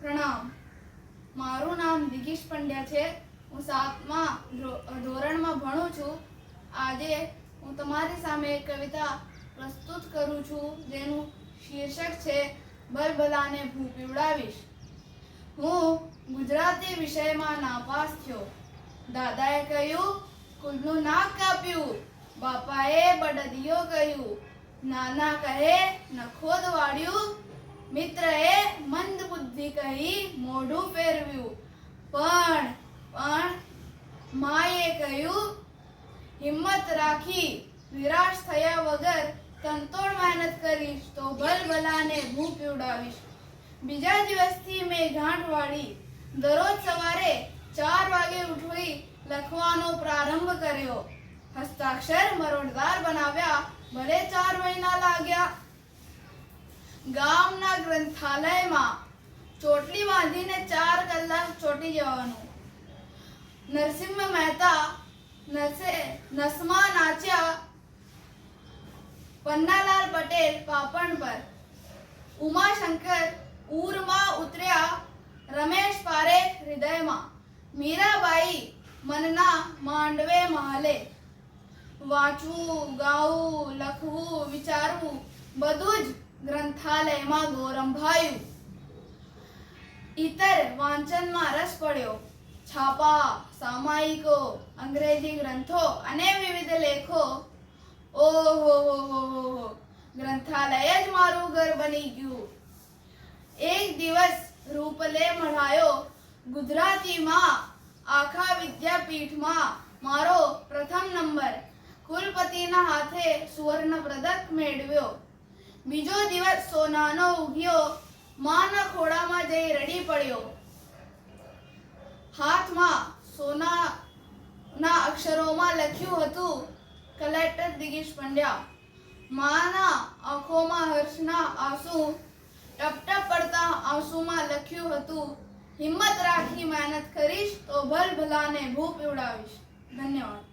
પ્રણામ. મારું નામ દિગીશ પંડ્યા છે. હું સાતમા ધોરણમાં ભણું છું. આજે હું તમારી સામે કવિતા પ્રસ્તુત કરું છું, જેનું શીર્ષક છે, બલબલાને ભૂ પીવડાવીશ. હું ગુજરાતી વિષયમાં નાપાસ થયો. દાદાએ કહ્યું, કુલનું નાક કાપ્યું, બાપાએ બડદિયો કહ્યું. નાના કહે નખોદ વાળ્યું મિત્રએ મન મોઢું ફેરવ્યું. પણ પણ, માએ કહ્યું, હિંમત રાખી, નિરાશ થયા વગર તનતોડ મહેનત કરીશ તો ભલભલાને ભૂ પીવડાવીશ. બીજા દિવસથી મેં ગાંઠ વાળી, દરરોજ સવારે ચાર વાગે ઉઠવી લખવાનો પ્રારંભ કર્યો. હસ્તાક્ષર મરોડદાર બનાવ્યા, ભલે ચાર મહિના લાગ્યા. ગામના ગ્રંથાલયમાં ચોટલી બાંધીને ચાર કલાક ચોટી જવાનું. નરસિંહ મહેતા નસે નસમાં નાચ્યા પન્નાલાલ પટેલ પાપણ પર. ઉમાશંકર ઉરમાં ઉતર્યા રમેશ પારેખ હૃદયમાં. મીરાબાઈ મનના માંડવે મહાલે. વાંચવું, ગાવું, લખવું, વિચારવું બધું જ ગ્રંથાલયમાં ગોરંભાયું. ઇતર વાંચનમાં રસ પડ્યો. છાપા, સામાયિકો, અંગ્રેજી ગ્રંથો અને વિવિધ લેખો. ઓહો, હો હો હો હો. ગ્રંથાલય જ મારું ઘર બની ગયું. એક દિવસ રૂપલે મળાયો, ગુજરાતીમાં, આખા વિદ્યાપીઠમાં મારો પ્રથમ નંબર. કુલપતિના હાથે સુવર્ણ પદક મેળવ્યો. બીજો દિવસ સોનાનો ઉગ્યો માના ખોળામાં જઈ રડી પડ્યો. હાથમાં સોનાના અક્ષરોમાં લખ્યું હતું, કલેક્ટર દિગીશ પંડ્યા, માના આંખોમાં હર્ષના આંસુ ટપ ટપ પડતા આંસુમાં લખ્યું હતું, હિંમત રાખી મહેનત કરીશ તો ભલ ભલાને ભૂ પીવડાવીશ ધન્યવાદ.